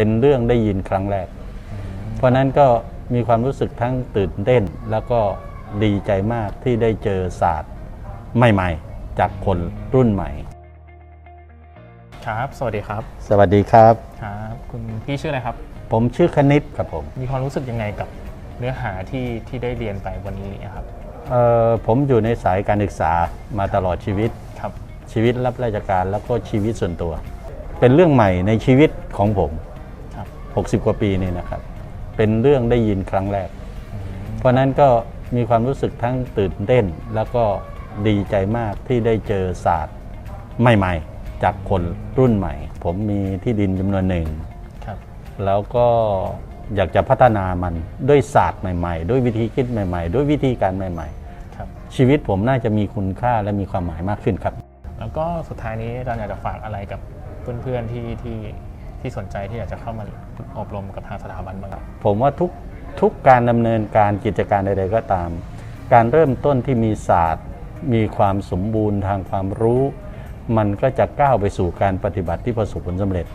เป็นเรื่องได้ยินครั้งแรก เพราะนั้นก็มีความรู้สึกทั้งตื่นเต้น แล้วก็ดีใจมากที่ได้เจอศาสตร์ใหม่ๆ จากคนรุ่นใหม่ ครับ สวัสดีครับ สวัสดีครับ ครับคุณพี่ชื่ออะไรครับ ผมชื่อคณิตครับผม มีความรู้สึกยังไงกับเนื้อหาที่ที่ได้เรียนไปวันนี้ครับเอ่อผมอยู่ในสายการศึกษามาตลอดชีวิตครับชีวิตรับราชการแล้วก็ชีวิตส่วนตัว เป็นเรื่องใหม่ในชีวิตของผมครับ 60 กว่าปีนี่นะครับ เป็นเรื่องได้ยินครั้งแรก เพราะนั้นก็มีความรู้สึกทั้งตื่นเต้น แล้วก็ดีใจมากที่ได้เจอศาสตร์ใหม่ๆ จากคนรุ่นใหม่ ผมมีที่ดินจำนวนหนึ่งครับแล้วก็อยากจะพัฒนามันด้วยศาสตร์ใหม่ ๆ ด้วยวิธีคิดใหม่ ๆ ด้วยวิธีการใหม่ครับๆชีวิตผมน่าจะมีคุณค่าและมีความหมายมากขึ้นครับ แล้วก็สุดท้ายนี้เราอยากจะฝากอะไรกับเพื่อนๆที่ที่ ที่สนใจที่อยากจะเข้ามาอบรมกับทางสถาบันบ้างครับ ผมว่าทุกทุกการดำเนินการกิจการใด ๆ ก็ตาม การเริ่มต้นที่มีศาสตร์ มีความสมบูรณ์ทางความรู้ มันก็จะก้าวไปสู่การปฏิบัติที่ประสบผลสำเร็จ